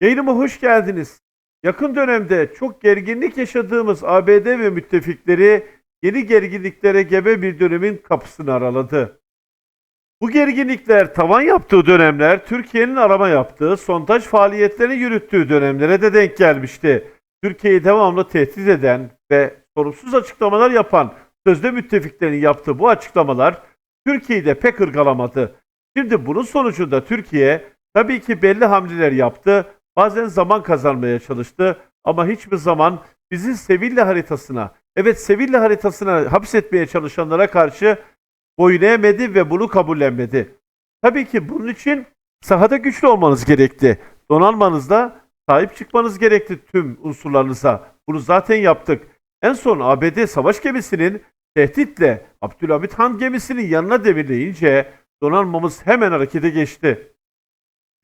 Yayınıma hoş geldiniz. Yakın dönemde çok gerginlik yaşadığımız ABD ve müttefikleri yeni gerginliklere gebe bir dönemin kapısını araladı. Bu gerginlikler tavan yaptığı dönemler Türkiye'nin arama yaptığı, sondaj faaliyetlerini yürüttüğü dönemlere de denk gelmişti. Türkiye'yi devamlı tehdit eden ve sorumsuz açıklamalar yapan sözde müttefiklerin yaptığı bu açıklamalar Türkiye'yi de pek ırgalamadı. Şimdi bunun sonucunda Türkiye tabii ki belli hamleler yaptı. Bazen zaman kazanmaya çalıştı ama hiçbir zaman bizi Sevilla haritasına, evet Sevilla haritasına hapsetmeye çalışanlara karşı boyun eğmedi ve bunu kabullenmedi. Tabii ki bunun için sahada güçlü olmanız gerekti. Donanmanızda sahip çıkmanız gerekti tüm unsurlarınıza. Bunu zaten yaptık. En son ABD savaş gemisinin tehditle Abdülhamit Han gemisinin yanına devirleyince donanmamız hemen harekete geçti.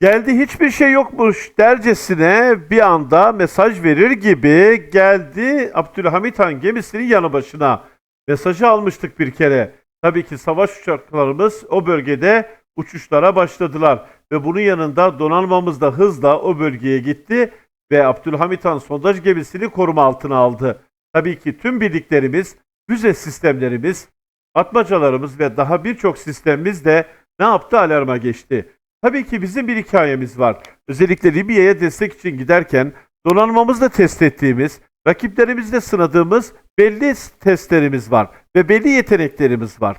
Geldi hiçbir şey yokmuş dercesine bir anda mesaj verir gibi geldi Abdülhamit Han gemisinin yanı başına. Mesajı almıştık bir kere. Tabii ki savaş uçaklarımız o bölgede uçuşlara başladılar ve bunun yanında donanmamız da hızla o bölgeye gitti ve Abdülhamit Han sondaj gemisini koruma altına aldı. Tabii ki tüm birliklerimiz, füze sistemlerimiz, atmacalarımız ve daha birçok sistemimiz de ne yaptı alarma geçti. Tabii ki bizim bir hikayemiz var. Özellikle Libya'ya destek için giderken donanmamızla test ettiğimiz, rakiplerimizle sınadığımız belli testlerimiz var ve belli yeteneklerimiz var.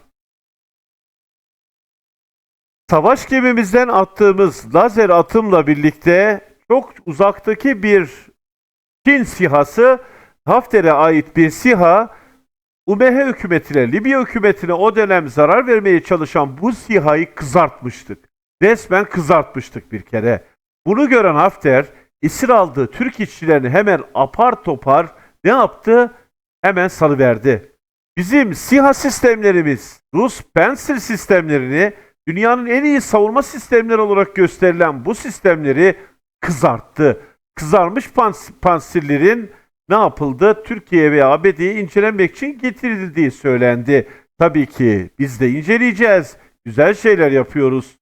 Savaş gemimizden attığımız lazer atımla birlikte çok uzaktaki bir Çin sihası Hafter'e ait bir siha UMH hükümetine, Libya hükümetine o dönem zarar vermeye çalışan bu sihayı kızartmıştık. Resmen kızartmıştık bir kere. Bunu gören Hafter, esir aldığı Türk işçilerini hemen apar topar ne yaptı? Hemen salıverdi. Bizim SİHA sistemlerimiz, Rus Pencil sistemlerini dünyanın en iyi savunma sistemleri olarak gösterilen bu sistemleri kızarttı. Kızarmış pans- pansirlerin ne yapıldı? Türkiye ve ABD'ye incelenmek için getirildiği söylendi. Tabii ki biz de inceleyeceğiz. Güzel şeyler yapıyoruz.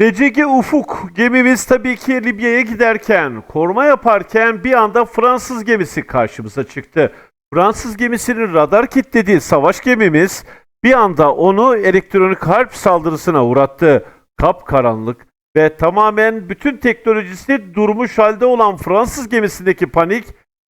TCG Ufuk gemimiz tabii ki Libya'ya giderken, koruma yaparken bir anda Fransız gemisi karşımıza çıktı. Fransız gemisinin radar kilitlediği savaş gemimiz bir anda onu elektronik harp saldırısına uğrattı. Kapkaranlık ve tamamen bütün teknolojisi durmuş halde olan Fransız gemisindeki panik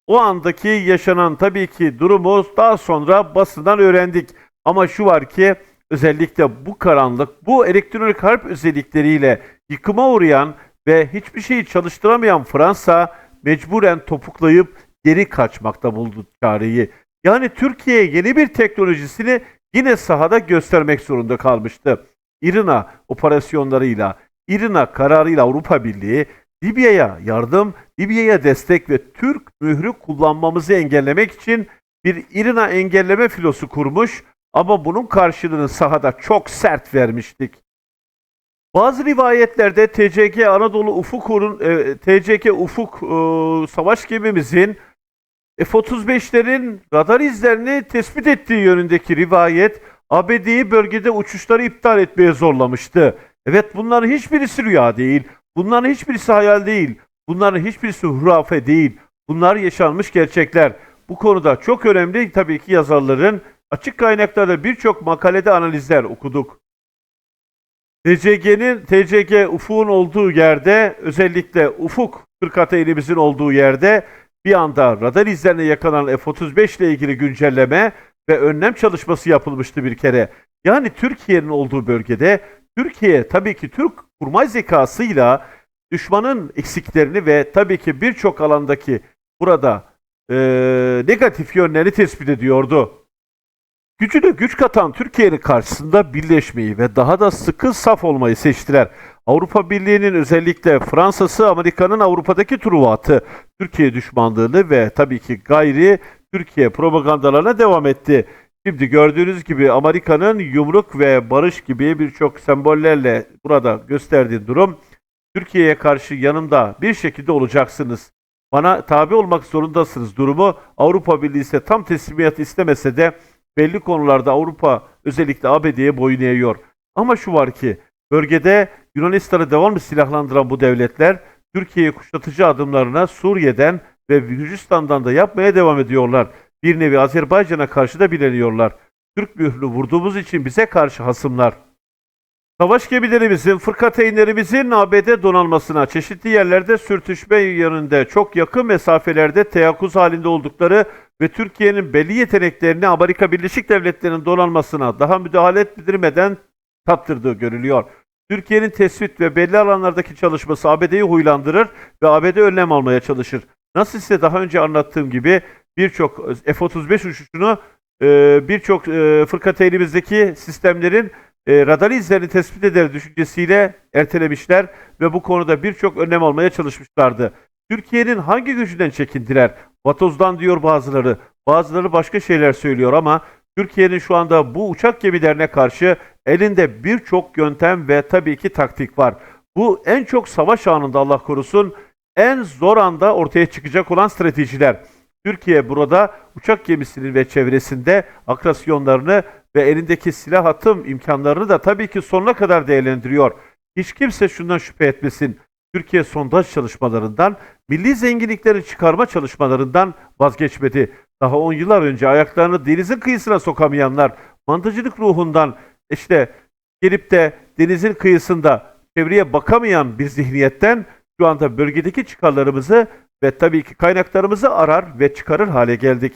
o andaki yaşanan tabii ki durumu daha sonra basından öğrendik. Ama şu var ki özellikle bu karanlık, bu elektronik harp özellikleriyle yıkıma uğrayan ve hiçbir şeyi çalıştıramayan Fransa mecburen topuklayıp geri kaçmakta buldu çareyi. Yani Türkiye yeni bir teknolojisini yine sahada göstermek zorunda kalmıştı. İRINA operasyonlarıyla, İRINA kararıyla Avrupa Birliği Libya'ya yardım, Libya'ya destek ve Türk mührü kullanmamızı engellemek için bir İRINA engelleme filosu kurmuş ama bunun karşılığını sahada çok sert vermiştik. Bazı rivayetlerde TCG Anadolu Ufuk'un e, TCG Ufuk e, savaş gemimizin F-35'lerin radar izlerini tespit ettiği yönündeki rivayet ABD'yi bölgede uçuşları iptal etmeye zorlamıştı. Evet bunların hiçbirisi rüya değil. Bunların hiçbirisi hayal değil. Bunların hiçbirisi hurafe değil. Bunlar yaşanmış gerçekler. Bu konuda çok önemli tabii ki yazarların açık kaynaklarda birçok makalede analizler okuduk. TCG'nin TCG Ufuk'un olduğu yerde özellikle Ufuk fırkata elimizin olduğu yerde bir anda radar izlerine yakalanan F-35 ile ilgili güncelleme ve önlem çalışması yapılmıştı bir kere. Yani Türkiye'nin olduğu bölgede Türkiye tabii ki Türk kurmay zekasıyla düşmanın eksiklerini ve tabii ki birçok alandaki burada eee, negatif yönlerini tespit ediyordu. Gücüne güç katan Türkiye'nin karşısında birleşmeyi ve daha da sıkı saf olmayı seçtiler. Avrupa Birliği'nin özellikle Fransa'sı Amerika'nın Avrupa'daki truvatı Türkiye düşmanlığını ve tabii ki gayri Türkiye propagandalarına devam etti. Şimdi gördüğünüz gibi Amerika'nın yumruk ve barış gibi birçok sembollerle burada gösterdiği durum Türkiye'ye karşı yanımda bir şekilde olacaksınız. Bana tabi olmak zorundasınız durumu Avrupa Birliği ise tam teslimiyet istemese de belli konularda Avrupa özellikle ABD'ye boyun eğiyor. Ama şu var ki bölgede Yunanistan'ı devamlı silahlandıran bu devletler Türkiye'yi kuşatıcı adımlarına Suriye'den ve Gürcistan'dan da yapmaya devam ediyorlar. Bir nevi Azerbaycan'a karşı da bileniyorlar. Türk mührünü vurduğumuz için bize karşı hasımlar. Savaş gemilerimizin, fırkateynlerimizin ABD donanmasına çeşitli yerlerde sürtüşme yönünde çok yakın mesafelerde teyakkuz halinde oldukları ve Türkiye'nin belli yeteneklerini Amerika Birleşik Devletleri'nin donanmasına daha müdahale ettirmeden tattırdığı görülüyor. Türkiye'nin tespit ve belli alanlardaki çalışması ABD'yi huylandırır ve ABD önlem almaya çalışır. Nasıl size daha önce anlattığım gibi birçok F-35 uçuşunu e, birçok e, fırkateynimizdeki sistemlerin e, radar izlerini tespit eder düşüncesiyle ertelemişler ve bu konuda birçok önlem almaya çalışmışlardı. Türkiye'nin hangi gücünden çekindiler? Vatoz'dan diyor bazıları. Bazıları başka şeyler söylüyor ama Türkiye'nin şu anda bu uçak gemilerine karşı elinde birçok yöntem ve tabii ki taktik var. Bu en çok savaş anında Allah korusun en zor anda ortaya çıkacak olan stratejiler. Türkiye burada uçak gemisinin ve çevresinde akrasyonlarını ve elindeki silah atım imkanlarını da tabii ki sonuna kadar değerlendiriyor. Hiç kimse şundan şüphe etmesin. Türkiye sondaj çalışmalarından, milli zenginlikleri çıkarma çalışmalarından vazgeçmedi. Daha 10 yıllar önce ayaklarını denizin kıyısına sokamayanlar, mantıcılık ruhundan işte gelip de denizin kıyısında çevreye bakamayan bir zihniyetten şu anda bölgedeki çıkarlarımızı ve tabii ki kaynaklarımızı arar ve çıkarır hale geldik.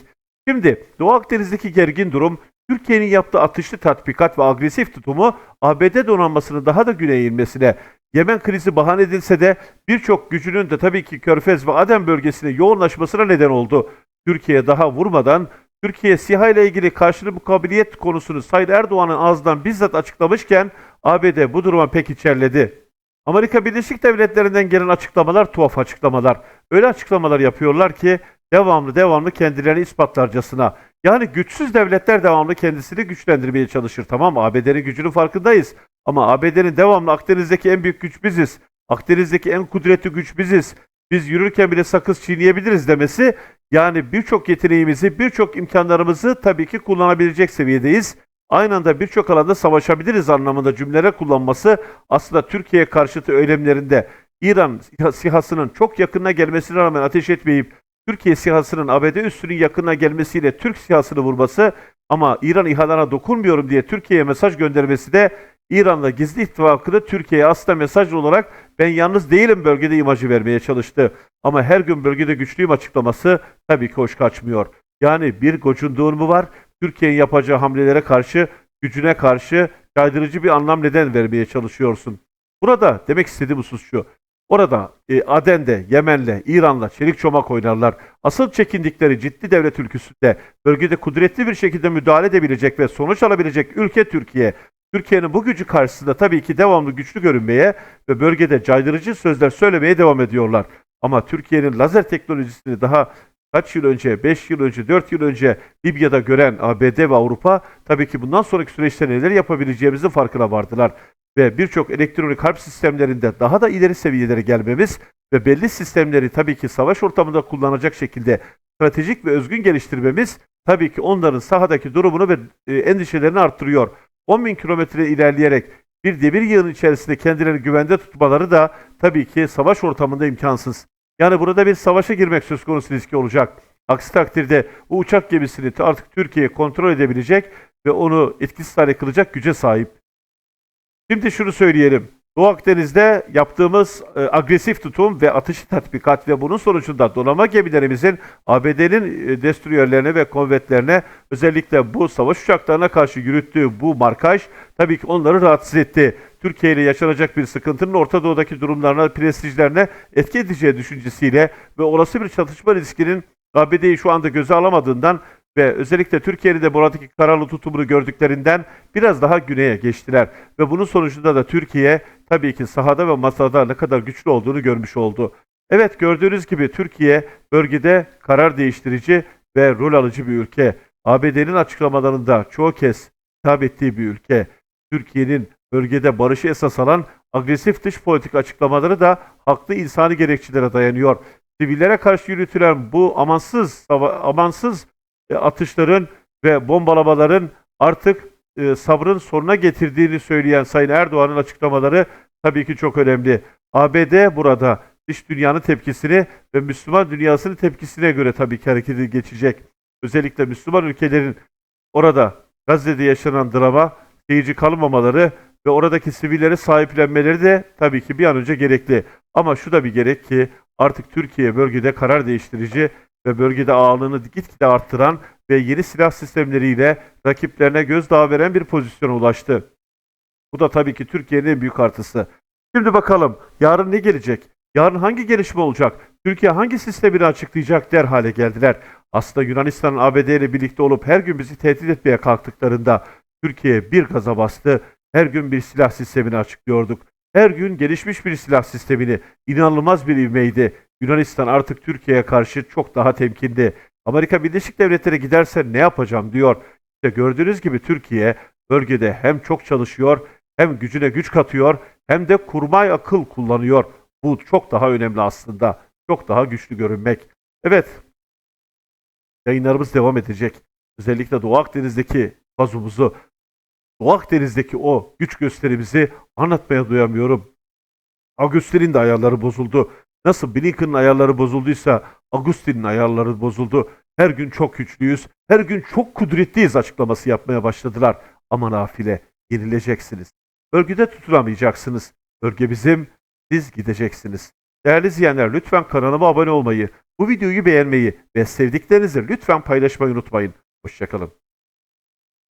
Şimdi Doğu Akdeniz'deki gergin durum Türkiye'nin yaptığı atışlı tatbikat ve agresif tutumu ABD donanmasının daha da güneye inmesine, Yemen krizi bahane edilse de birçok gücünün de tabii ki Körfez ve Aden bölgesine yoğunlaşmasına neden oldu. Türkiye daha vurmadan Türkiye SİHA ile ilgili karşılığı mukabiliyet konusunu Sayın Erdoğan'ın ağzından bizzat açıklamışken ABD bu duruma pek içerledi. Amerika Birleşik Devletleri'nden gelen açıklamalar tuhaf açıklamalar. Öyle açıklamalar yapıyorlar ki devamlı devamlı kendilerini ispatlarcasına. Yani güçsüz devletler devamlı kendisini güçlendirmeye çalışır. Tamam ABD'nin gücünün farkındayız. Ama ABD'nin devamlı Akdeniz'deki en büyük güç biziz. Akdeniz'deki en kudretli güç biziz. Biz yürürken bile sakız çiğneyebiliriz demesi yani birçok yeteneğimizi, birçok imkanlarımızı tabii ki kullanabilecek seviyedeyiz. Aynı anda birçok alanda savaşabiliriz anlamında cümlelere kullanması aslında Türkiye karşıtı eylemlerinde İran sihasının çok yakınına gelmesine rağmen ateş etmeyip Türkiye sihasının ABD üssünün yakınına gelmesiyle Türk sihasını vurması ama İran İHA'larına dokunmuyorum diye Türkiye'ye mesaj göndermesi de İran'la gizli ittifakını Türkiye'ye aslında mesaj olarak ben yalnız değilim bölgede imajı vermeye çalıştı. Ama her gün bölgede güçlüyüm açıklaması tabii ki hoş kaçmıyor. Yani bir gocunduğun mu var? Türkiye'nin yapacağı hamlelere karşı, gücüne karşı caydırıcı bir anlam neden vermeye çalışıyorsun. Burada demek istediğim husus şu. Orada e, Aden'de, Yemen'le, İran'la çelik çomak oynarlar. Asıl çekindikleri ciddi devlet ülküsünde bölgede kudretli bir şekilde müdahale edebilecek ve sonuç alabilecek ülke Türkiye. Türkiye'nin bu gücü karşısında tabii ki devamlı güçlü görünmeye ve bölgede caydırıcı sözler söylemeye devam ediyorlar. Ama Türkiye'nin lazer teknolojisini daha kaç yıl önce, 5 yıl önce, 4 yıl önce Libya'da gören ABD ve Avrupa tabii ki bundan sonraki süreçte neler yapabileceğimizin farkına vardılar. Ve birçok elektronik harp sistemlerinde daha da ileri seviyelere gelmemiz ve belli sistemleri tabii ki savaş ortamında kullanacak şekilde stratejik ve özgün geliştirmemiz tabii ki onların sahadaki durumunu ve e, endişelerini arttırıyor. 10 bin kilometre ilerleyerek bir demir yığının içerisinde kendilerini güvende tutmaları da tabii ki savaş ortamında imkansız. Yani burada bir savaşa girmek söz konusu riski olacak. Aksi takdirde bu uçak gemisini artık Türkiye kontrol edebilecek ve onu etkisiz hale kılacak güce sahip. Şimdi şunu söyleyelim. Doğu Akdeniz'de yaptığımız e, agresif tutum ve atışı tatbikat ve bunun sonucunda donanma gemilerimizin ABD'nin e, destroyerlerine ve konvetlerine özellikle bu savaş uçaklarına karşı yürüttüğü bu markaj tabii ki onları rahatsız etti. Türkiye ile yaşanacak bir sıkıntının Orta Doğu'daki durumlarına, prestijlerine etki edeceği düşüncesiyle ve olası bir çatışma riskinin ABD'yi şu anda göze alamadığından ve özellikle Türkiye'nin de buradaki kararlı tutumunu gördüklerinden biraz daha güneye geçtiler. Ve bunun sonucunda da Türkiye tabii ki sahada ve masada ne kadar güçlü olduğunu görmüş oldu. Evet gördüğünüz gibi Türkiye bölgede karar değiştirici ve rol alıcı bir ülke. ABD'nin açıklamalarında çoğu kez hitap ettiği bir ülke. Türkiye'nin bölgede barışı esas alan agresif dış politik açıklamaları da haklı insani gerekçelere dayanıyor. Sivillere karşı yürütülen bu amansız amansız e, atışların ve bombalamaların artık e, sabrın sonuna getirdiğini söyleyen Sayın Erdoğan'ın açıklamaları tabii ki çok önemli. ABD burada dış dünyanın tepkisini ve Müslüman dünyasının tepkisine göre tabii ki harekete geçecek. Özellikle Müslüman ülkelerin orada Gazze'de yaşanan drama seyirci kalmamaları ve oradaki sivilleri sahiplenmeleri de tabii ki bir an önce gerekli. Ama şu da bir gerek ki artık Türkiye bölgede karar değiştirici ve bölgede ağırlığını gitgide arttıran ve yeni silah sistemleriyle rakiplerine gözdağı veren bir pozisyona ulaştı. Bu da tabii ki Türkiye'nin en büyük artısı. Şimdi bakalım yarın ne gelecek? Yarın hangi gelişme olacak? Türkiye hangi sistemini açıklayacak der hale geldiler. Aslında Yunanistan'ın ABD ile birlikte olup her gün bizi tehdit etmeye kalktıklarında Türkiye bir gaza bastı. Her gün bir silah sistemini açıklıyorduk. Her gün gelişmiş bir silah sistemini inanılmaz bir ivmeydi. Yunanistan artık Türkiye'ye karşı çok daha temkindi. Amerika Birleşik Devletleri giderse ne yapacağım diyor. İşte gördüğünüz gibi Türkiye bölgede hem çok çalışıyor hem gücüne güç katıyor hem de kurmay akıl kullanıyor. Bu çok daha önemli aslında. Çok daha güçlü görünmek. Evet. Yayınlarımız devam edecek. Özellikle Doğu Akdeniz'deki fazumuzu, Doğu Akdeniz'deki o güç gösterimizi anlatmaya doyamıyorum. Agustin'in de ayarları bozuldu. Nasıl Blinken'ın ayarları bozulduysa Agustin'in ayarları bozuldu. Her gün çok güçlüyüz, her gün çok kudretliyiz açıklaması yapmaya başladılar. Ama nafile, yenileceksiniz. Bölgede tutunamayacaksınız. Bölge bizim, siz gideceksiniz. Değerli izleyenler lütfen kanalıma abone olmayı, bu videoyu beğenmeyi ve sevdiklerinizi lütfen paylaşmayı unutmayın. Hoşçakalın.